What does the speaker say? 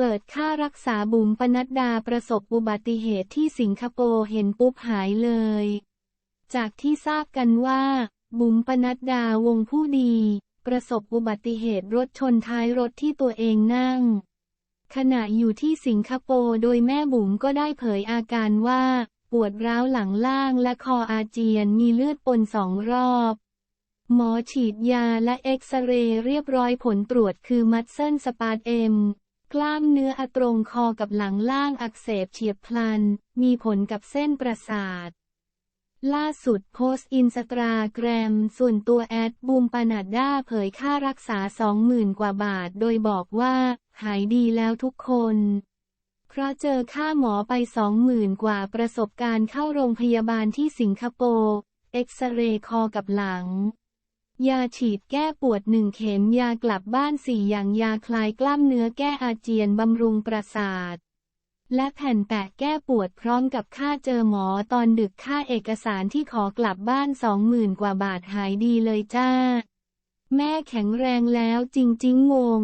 เปิดค่ารักษาบุ๋มปนัดดาประสบอุบัติเหตุที่สิงคโปร์เห็นปุ๊บหายเลย จากที่ทราบกันว่า บุ๋มปนัดดาวงผู้ดี ประสบอุบัติเหตุรถชนท้ายรถที่ตัวเองนั่ง ขณะอยู่ที่สิงคโปร์โดยแม่บุ๋มก็ได้เผยอาการว่า ปวดร้าวหลังล่างและคออาเจียนมีเลือดปนสองรอบหมอฉีดยาและเอ็กซเรย์เรียบร้อยผลตรวจคือมัดเซิลสปาร์เอ็ม กล้ามเนื้ออตรงคอกับหลังล่างอักเสบเฉียบพลัน มีผลกับเส้นประสาท ล่าสุดโพสต์อินสตาแกรม ส่วนตัวแอดบูมปานาดด้าเผยค่ารักษา 20,000 กว่าบาท โดยบอกว่า หายดีแล้วทุกคน เพราะเจอค่าหมอไป 20,000 กว่าประสบการณ์เข้าโรงพยาบาลที่สิงคโปร์ เอ็กซเรย์คอกับหลัง ยาฉีดแก้ปวดหนึ่งเข็มยากลับบ้านสี่อย่างยาคลายกล้ามเนื้อแก้อาเจียนบำรุงประสาท และแผ่นแปะแก้ปวดพร้อมกับค่าเจอหมอตอนดึกค่าเอกสารที่ขอกลับบ้านสองหมื่นกว่าบาทหายดีเลยจ้า แม่แข็งแรงแล้วจริงๆงง